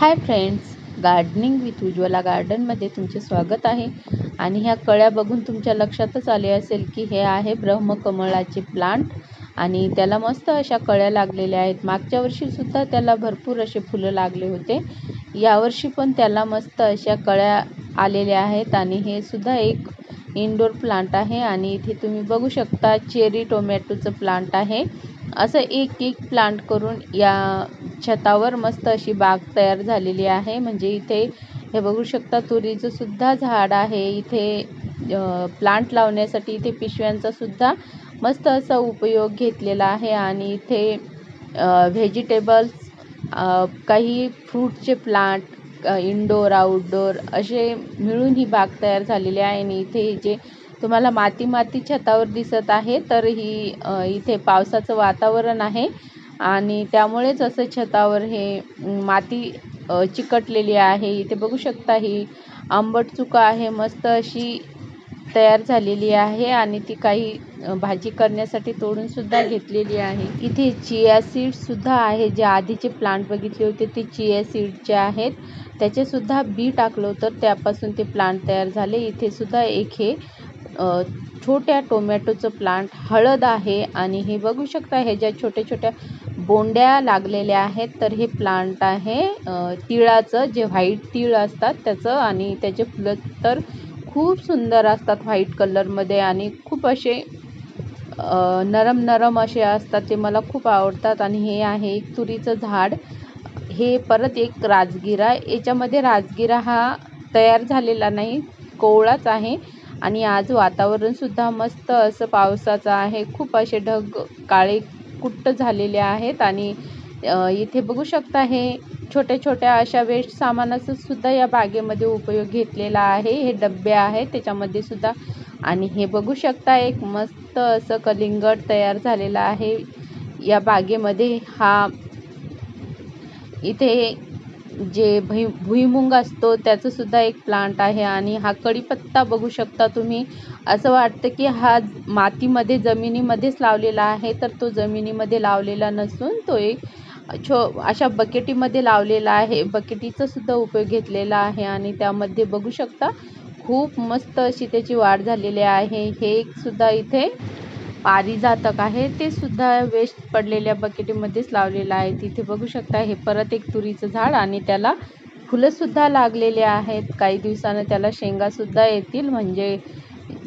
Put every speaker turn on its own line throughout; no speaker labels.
Hi friends gardening with Ujjwala गार्डनमध्ये तुमचे स्वागत आहे. आणि ह्या कळ्या बघून तुमच्या लक्षातच आले असेल की हे आहे ब्रह्मकमळाचे प्लांट आणि त्याला मस्त अशा कळ्या लागलेल्या आहेत. मागच्या वर्षीसुद्धा त्याला भरपूर असे फुलं लागले होते. यावर्षी पण त्याला मस्त अशा कळ्या आलेल्या आहेत. आणि हे सुद्धा एक इनडोर प्लांट आहे. आणि इथे तुम्ही बघू शकता चेरी टोमॅटोचं प्लांट आहे. असं एक एक प्लांट करून या छतावर मस्त अशी बाग तयार झालेली आहे. म्हणजे इथे हे बघू शकता तुरीचं सुद्धा झाड आहे. इथे प्लांट लावण्यासाठी इथे पिशव्यांचा सुद्धा मस्त असा उपयोग घेतलेला आहे. आणि इथे व्हेजिटेबल्स काही फ्रूटचे प्लांट इनडोर आउटडोर असे मिळून ही बाग तयार झालेली आहे. आणि इथे जे तुम्हाला माती माती छतावर दिसत आहे तर ही इथे पावसाचं वातावरण आहे. आणि त्यामुळेच असं छतावर हे माती चिकटलेली आहे. इथे बघू शकता ही आंबट चुका आहे मस्त अशी तयार झालेली आहे आणि ती काही भाजी करण्यासाठी तोडून सुद्धा घेतलेली आहे. इथे चिया सीड सुद्धा आहे. जे आधीचे प्लांट बघितले होते ते चिया सीडचे आहेत. त्याचे सुद्धा बी टाकलं होतं त्यापासून ते प्लांट तयार झाले. इथे सुद्धा एक हे छोट्या टोमॅटोचं प्लांट हळद आहे आणि हे बघू शकता हे ज्या छोट्या छोट्या बोंड्या लागलेल्या आहेत तर हे प्लांट आहे तिळाचं जे व्हाईट तीळ असतात त्याचं आणि त्याचे फुलं तर खूप सुंदर असतात व्हाईट कलरमध्ये आणि खूप असे नरम नरम असे असतात ते मला खूप आवडतात आणि हे आहे एक तुरीचं झाड. हे परत एक राजगिरा याच्यामध्ये राजगिरा हा तयार झालेला नाही कोवळाच आहे. आणि आज वातावरणसुद्धा मस्त असं पावसाचं आहे. खूप असे ढग काळे कुट्ट झालेले आहेत आणि इथे बघू शकता हे छोट्या छोट्या अशा वेस्ट सामानाचा सुद्धा या बागेमध्ये उपयोग घेतलेला आहे. हे डब्बे आहेत त्याच्यामध्ये सुद्धा. आणि हे बघू शकता एक मस्त असं कलिंगड तयार झालेलं आहे या बागेमध्ये. हा इथे जे भुई भुईमुंग असतो त्याचंसुद्धा एक प्लांट आहे आणि हा कढीपत्ता बघू शकता तुम्ही. असं वाटतं की हा मातीमध्ये जमिनीमध्येच लावलेला आहे तर तो जमिनीमध्ये लावलेला नसून तो एक छो अशा बकेटीमध्ये लावलेला आहे. बकेटीचासुद्धा उपयोग घेतलेला आहे आणि त्यामध्ये बघू शकता खूप मस्त अशी त्याची वाढ झालेली आहे. हे एक सुद्धा इथे पारिजातक आहे. ते सुद्धा वेस्ट पडलेल्या बकेटीमध्येच लावलेलं आहे. तिथे बघू शकता हे परत एक तुरीचं झाड आणि त्याला फुलंसुद्धा लागलेले आहेत. काही दिवसानं त्याला शेंगासुद्धा येतील. म्हणजे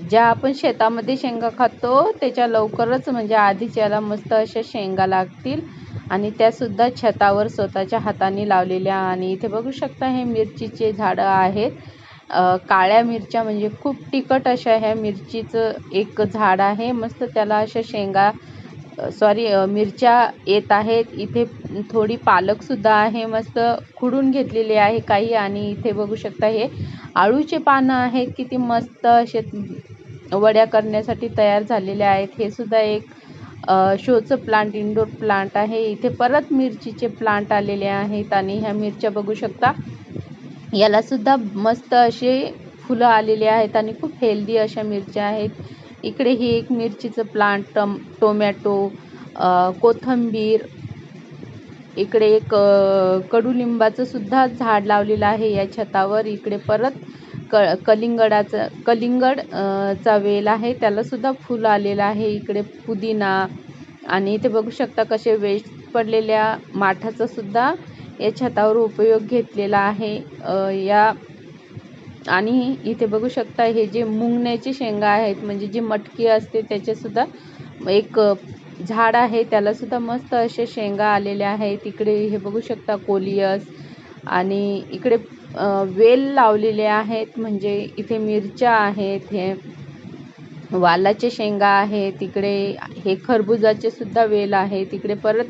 ज्या आपण शेतामध्ये शेंगा खातो त्याच्या लवकरच म्हणजे आधीच याला मस्त अशा शेंगा लागतील. आणि त्यासुद्धा छतावर स्वतःच्या हाताने लावलेल्या आणि इथे बघू शकता हे मिरचीचे झाडं आहेत. काळ्या मिरच्या म्हणजे खूप तिखट अशा ह्या मिरचीचं एक झाड आहे. मस्त त्याला अशा शेंगा सॉरी मिरच्या येत आहेत. इथे थोडी पालकसुद्धा आहे. मस्त खुडून घेतलेली आहे काही आणि इथे बघू शकता हे आळूचे पानं आहेत. किती मस्त असे वड्या करण्यासाठी तयार झालेले आहेत. हे सुद्धा एक शोचं प्लांट इंडोर प्लांट आहे. इथे परत मिरचीचे प्लांट आलेले आहेत आणि ह्या मिरच्या बघू शकता. याला सुद्धा मस्त असे फुलं आलेले आहेत आणि खूप हेल्दी अशा मिरच्या आहेत. इकडे ही एक मिरचीचं प्लांट टम टोमॅटो कोथंबीर इकडे एक कडुलिंबाचं सुद्धा झाड लावलेलं आहे या छतावर. इकडे परत क कलिंगडाचं कलिंगड चा वेल आहे. त्याला सुद्धा आलेलं आहे. इकडे पुदिना आणि इथे बघू शकता कसे वेस्ट पडलेल्या माठाचंसुद्धा या छतावर उपयोग घेतलेला आहे. या आणि इथे बघू शकता हे जे मुंगण्याची शेंगा आहेत म्हणजे जी मटकी असते त्याच्यासुद्धा एक झाड आहे. त्याला सुद्धा मस्त असे शेंगा आलेल्या आहेत. इकडे हे बघू शकता कोलियस आणि इकडे वेल लावलेले आहेत. म्हणजे इथे मिरच्या आहेत हे वालाचे शेंगा आहेत. तिकडे हे खरबुजाचे सुद्धा वेल आहे तिकडे परत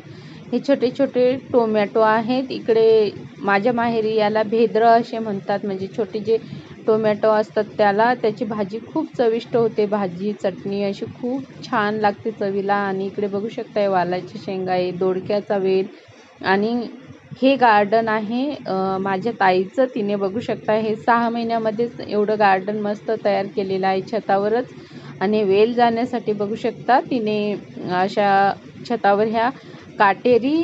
हे छोटे छोटे टोमॅटो आहेत. इकडे माझ्या माहेरी याला भेद्र असे म्हणतात. म्हणजे छोटे जे टोमॅटो असतात त्याला त्याची भाजी खूप चविष्ट होते. भाजी चटणी अशी खूप छान लागते चवीला. आणि इकडे बघू शकता वालाची शेंगा आहे दोडक्याचा वेल. आणि हे गार्डन आहे. माझ्या ताईचं तिने बघू शकता हे सहा महिन्यामध्येच एवढं गार्डन मस्त तयार केलेलं आहे छतावरच. आणि वेल जाण्यासाठी बघू शकता तिने अशा छतावर ह्या काटेरी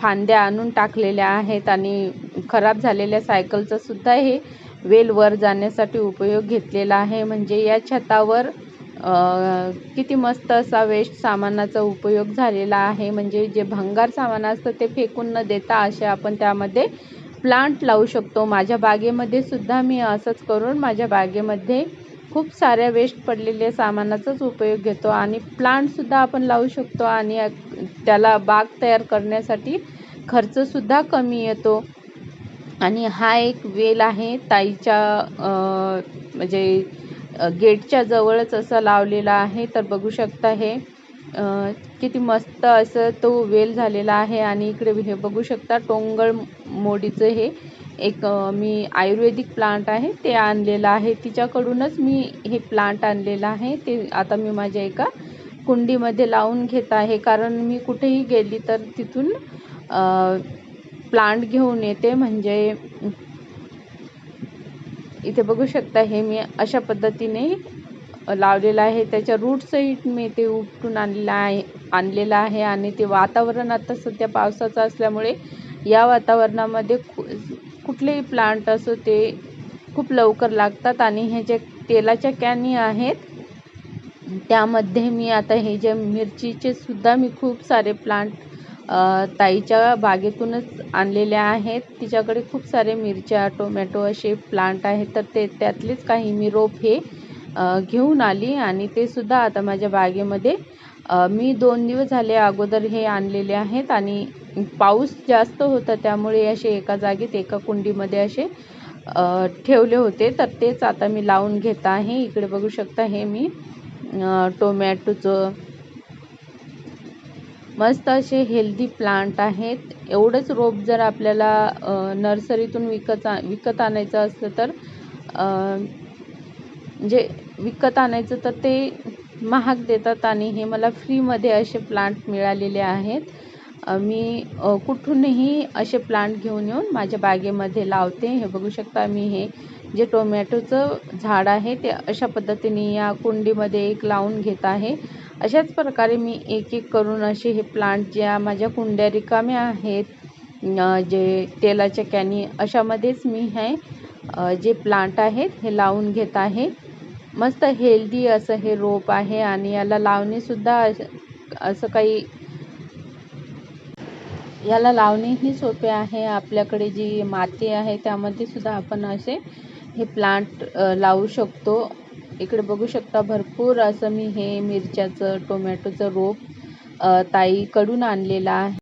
फांद्या आणून टाकलेल्या आहेत आणि खराब झालेल्या सायकलचा सुद्धा हे वेल वर जाण्यासाठी उपयोग घेतलेला आहे. म्हणजे या छतावर किती मस्त असा वेस्ट सामानाचा उपयोग झालेला आहे. म्हणजे जे भंगार सामान असतं ते फेकून न देता असे आपण त्यामध्ये प्लांट लावू शकतो. माझ्या बागेमध्ये सुद्धा मी असंच करून माझ्या बागेमध्ये खूप साऱ्या वेस्ट पडलेल्या सामानाचाच उपयोग घेतो आणि प्लांटसुद्धा आपण लावू शकतो आणि त्याला बाग तयार करण्यासाठी खर्चसुद्धा कमी येतो. आणि हा एक वेल आहे ताईच्या म्हणजे गेटच्या जवळच असं लावलेला आहे. तर बघू शकता हे किती मस्त असं तो वेल झालेला आहे. आणि इकडे हे बघू शकता टोंगळ मोडीचं हे एक मी आयुर्वेदिक प्लांट आहे ते आणलेलं आहे. तिच्याकडूनच मी हे प्लांट आणलेलं आहे. ते आता मी माझ्या एका कुंडीमध्ये लावून घेत आहे. कारण मी कुठेही गेली तर तिथून प्लांट घेऊन येते. म्हणजे इथे बघू शकता हे मी अशा पद्धतीने लावलेलं आहे. त्याच्या रूटसही मी ते उपटून आणलेलं आहे आणलेलं आहे. आणि ते वातावरण आता सध्या पावसाचं असल्यामुळे या वातावरणामध्ये कु कुठलेही प्लांट असो ते खूप लवकर लागतात आणि हे जे तेलाच्या कॅनी आहेत त्यामध्ये मी आता हे जे मिरचीचे सुद्धा मी खूप सारे प्लांट ताईच्या बागेतूनच आणलेले आहेत. तिच्याकडे खूप सारे मिरच्या टोमॅटो असे प्लांट आहेत. तर ते त्यातलेच काही मी रोप हे घेऊन आली आणि ते सुद्धा आता माझ्या बागेमध्ये मी दोन दिवस झाले अगोदर हे आणलेले आहेत आणि पाऊस जास्त होता त्यामुळे असे एका जागेत एका कुंडीमध्ये असे ठेवले होते. तर तेच आता मी लावून घेत आहे. इकडे बघू शकता हे मी टोमॅटोचं मस्त असे हेल्दी प्लांट आहेत. एवढंच रोप जर आपल्याला नर्सरीतून विकत विकत आणायचं असलं तर म्हणजे विकत आणायचं तर ते महाग देतात आणि हे मला फ्रीमध्ये असे प्लांट मिळालेले आहेत. मी कुठूनही असे प्लांट घेऊन येऊन माझ्या बागेमध्ये लावते. हे बघू शकता मी हे जे टोमॅटोचं झाड आहे ते अशा पद्धतीने या कुंडीमध्ये एक लावून घेत आहे. अशाच प्रकारे मी एक एक करून असे हे प्लांट ज्या माझ्या कुंड्या रिकाम्या आहेत जे तेलाच्या कॅनी अशामध्येच मी हे जे प्लांट आहेत हे लावून घेत आहे. मस्त हेल्दी असं हे रोप आहे आणि याला लावणेसुद्धा असं काही याला लावणेही सोपे आहे. आपल्याकडे जी माती आहे त्यामध्ये सुद्धा आपण असे हे प्लांट लावू शकतो. इकडे बघू शकता भरपूर असं मी हे मिरच्याचं टोमॅटोचं रोप ताईकडून आणलेलं आहे.